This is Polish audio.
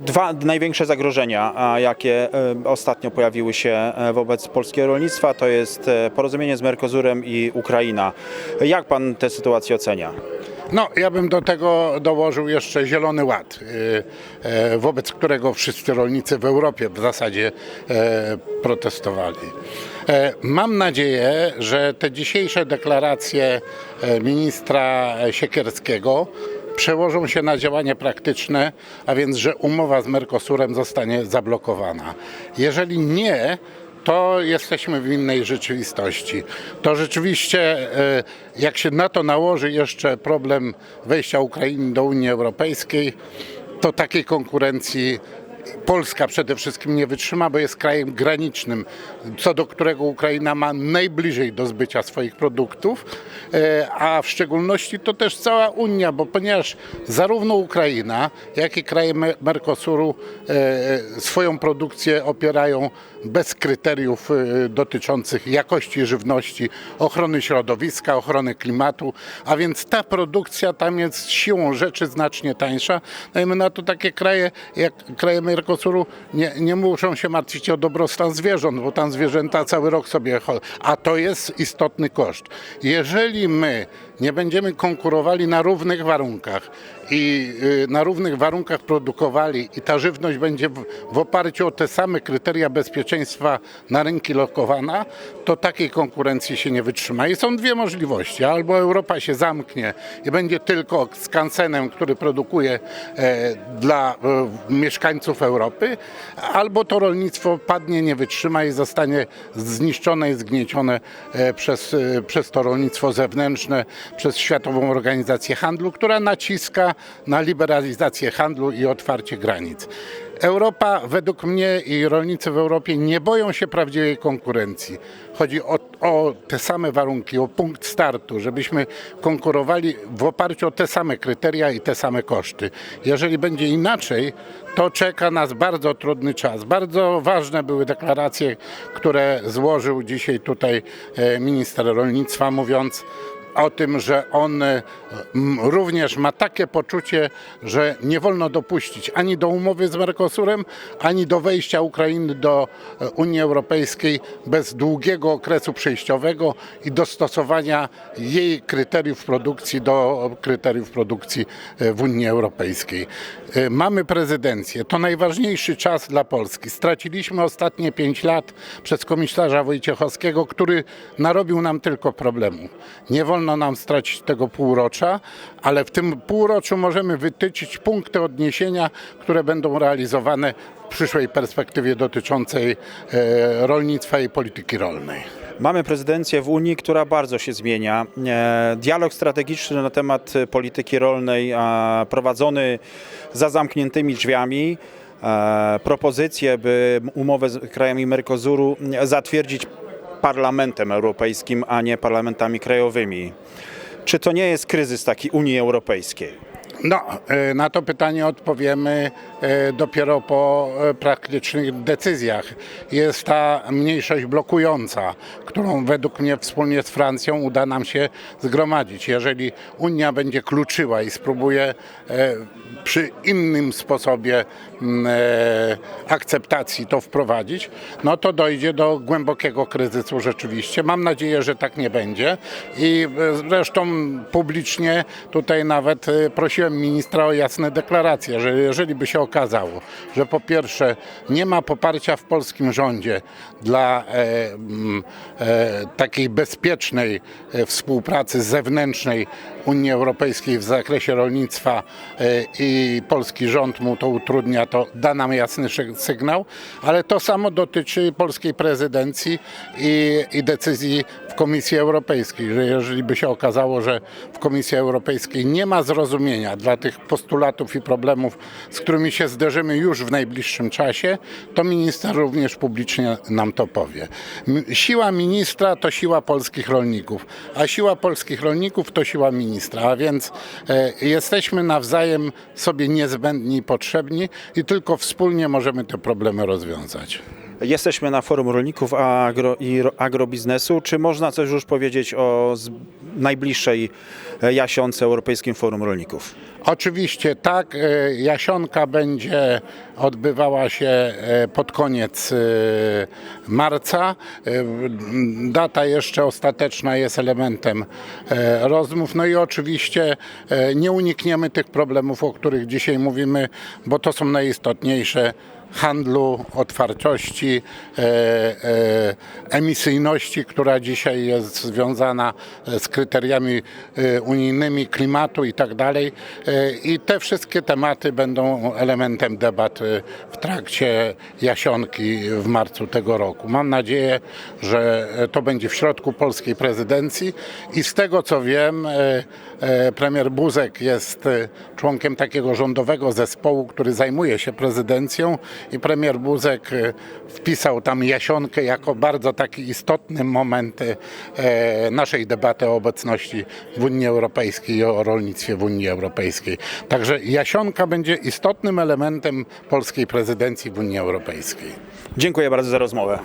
Dwa największe zagrożenia, jakie e, ostatnio pojawiły się e, wobec polskiego rolnictwa, to jest e, porozumienie z Mercosurem i Ukraina. Jak pan tę sytuację ocenia? No, ja bym do tego dołożył jeszcze Zielony Ład, y, wobec którego wszyscy rolnicy w Europie w zasadzie protestowali. Mam nadzieję, że te dzisiejsze deklaracje ministra Siekierskiego przełożą się na działania praktyczne, a więc, że umowa z Mercosurem zostanie zablokowana. Jeżeli nie, to jesteśmy w innej rzeczywistości. To rzeczywiście, e, jak się na to nałoży jeszcze problem wejścia Ukrainy do Unii Europejskiej, to takiej konkurencji Polska przede wszystkim nie wytrzyma, bo jest krajem granicznym, co do którego Ukraina ma najbliżej do zbycia swoich produktów, e, a w szczególności to też cała Unia, bo ponieważ zarówno Ukraina, jak i kraje Me- Mercosuru e, swoją produkcję opierają bez kryteriów e, dotyczących jakości żywności, ochrony środowiska, ochrony klimatu, a więc ta produkcja tam jest siłą rzeczy znacznie tańsza. Dajmy na to takie kraje jak kraje Mercosuru nie, nie muszą się martwić o dobrostan zwierząt, bo tam zwierzęta cały rok sobie chodzą, a to jest istotny koszt. Jeżeli my nie będziemy konkurowali na równych warunkach i y, na równych warunkach produkowali i ta żywność będzie w, w oparciu o te same kryteria bezpieczeństwa na rynki lokowana, to takiej konkurencji się nie wytrzyma. I są dwie możliwości. Albo Europa się zamknie i będzie tylko skansenem, który produkuje e, dla e, mieszkańców Europy, albo to rolnictwo padnie, nie wytrzyma i zostanie zniszczone i zgniecione e, przez, e, przez to rolnictwo zewnętrzne, przez Światową Organizację Handlu, która naciska na liberalizację handlu i otwarcie granic. Europa, według mnie i rolnicy w Europie nie boją się prawdziwej konkurencji. Chodzi o, o te same warunki, o punkt startu, żebyśmy konkurowali w oparciu o te same kryteria i te same koszty. Jeżeli będzie inaczej, to czeka nas bardzo trudny czas. Bardzo ważne były deklaracje, które złożył dzisiaj tutaj e, minister rolnictwa, mówiąc, o tym, że on e, również ma takie poczucie, że nie wolno dopuścić ani do umowy z Mercosurem, ani do wejścia Ukrainy do e, Unii Europejskiej bez długiego okresu przejściowego i dostosowania jej kryteriów produkcji do kryteriów produkcji e, w Unii Europejskiej. Mamy prezydencję. To najważniejszy czas dla Polski. Straciliśmy ostatnie pięć lat przez komisarza Wojciechowskiego, który narobił nam tylko problemów. Nie wolno nam stracić tego półrocza, ale w tym półroczu możemy wytyczyć punkty odniesienia, które będą realizowane w przyszłej perspektywie dotyczącej e, rolnictwa i polityki rolnej. Mamy prezydencję w Unii, która bardzo się zmienia. E, Dialog strategiczny na temat polityki rolnej prowadzony za zamkniętymi drzwiami. E, Propozycje, by umowę z krajami Mercosuru zatwierdzić Parlamentem Europejskim, a nie parlamentami krajowymi. Czy to nie jest kryzys taki Unii Europejskiej? No, e, na to pytanie odpowiemy e, dopiero po e, praktycznych decyzjach. Jest ta mniejszość blokująca, którą według mnie wspólnie z Francją uda nam się zgromadzić. Jeżeli Unia będzie kluczyła i spróbuje przy innym sposobie akceptacji to wprowadzić, no to dojdzie do głębokiego kryzysu rzeczywiście. Mam nadzieję, że tak nie będzie i zresztą publicznie tutaj nawet e, prosiłem ministra o jasne deklaracje, że jeżeli by się okazało, że po pierwsze nie ma poparcia w polskim rządzie dla e, mm, e, takiej bezpiecznej e, współpracy zewnętrznej Unii Europejskiej w zakresie rolnictwa e, i polski rząd mu to utrudnia, to da nam jasny sygnał, ale to samo dotyczy polskiej prezydencji i, i decyzji w Komisji Europejskiej, że jeżeli by się okazało, że w Komisji Europejskiej nie ma zrozumienia dla tych postulatów i problemów, z którymi się zderzymy już w najbliższym czasie, to minister również publicznie nam to powie. Siła ministra to siła polskich rolników, a siła polskich rolników to siła ministra, a więc e, jesteśmy nawzajem sobie niezbędni i potrzebni i tylko wspólnie możemy te problemy rozwiązać. Jesteśmy na forum rolników agro i ro- agrobiznesu. Czy można coś już powiedzieć o najbliższej e, jasionce Europejskim Forum Rolników? Oczywiście tak, e, Jasionka będzie odbywała się e, pod koniec marca. Data jeszcze ostateczna jest elementem rozmów. No i oczywiście nie unikniemy tych problemów, o których dzisiaj mówimy, bo to są najistotniejsze handlu, otwartości, e, e, emisyjności, która dzisiaj jest związana z kryteriami e, unijnymi, klimatu i tak dalej. E, I te wszystkie tematy będą elementem debat e, w trakcie Jasionki w marcu tego roku. Mam nadzieję, że e, to będzie w środku polskiej prezydencji i z tego co wiem, e, e, premier Buzek jest e, członkiem takiego rządowego zespołu, który zajmuje się prezydencją i premier Buzek e, wpisał tam Jasionkę jako bardzo taki istotny moment e, naszej debaty o obecności w Unii Europejskiej i o rolnictwie w Unii Europejskiej. Także Jasionka będzie istotnym elementem polskiej prezydencji w Unii Europejskiej. Dziękuję bardzo za rozmowę.